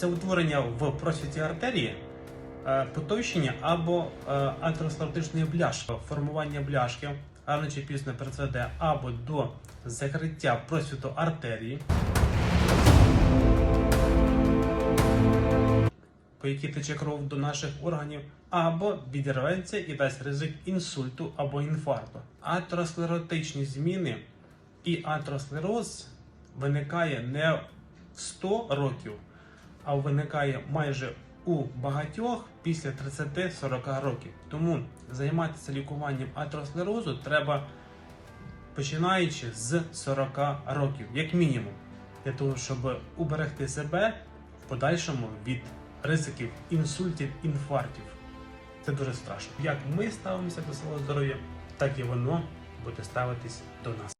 це утворення в просвіті артерії, е, потовщення або е, атеросклеротичної бляшки. Формування бляшки рано чи пізно призведе або до закриття просвіту артерії, по якій тече кров до наших органів, або відірветься і дасть ризик інсульту або інфаркту. Атеросклеротичні зміни і атеросклероз виникає не в 100 років, а виникає майже у багатьох після 30-40 років. Тому займатися лікуванням атеросклерозу треба починаючи з 40 років, як мінімум, для того, щоб уберегти себе в подальшому від ризиків інсультів, інфарктів. Це дуже страшно. Як ми ставимося до свого здоров'я, так і воно буде ставитись до нас.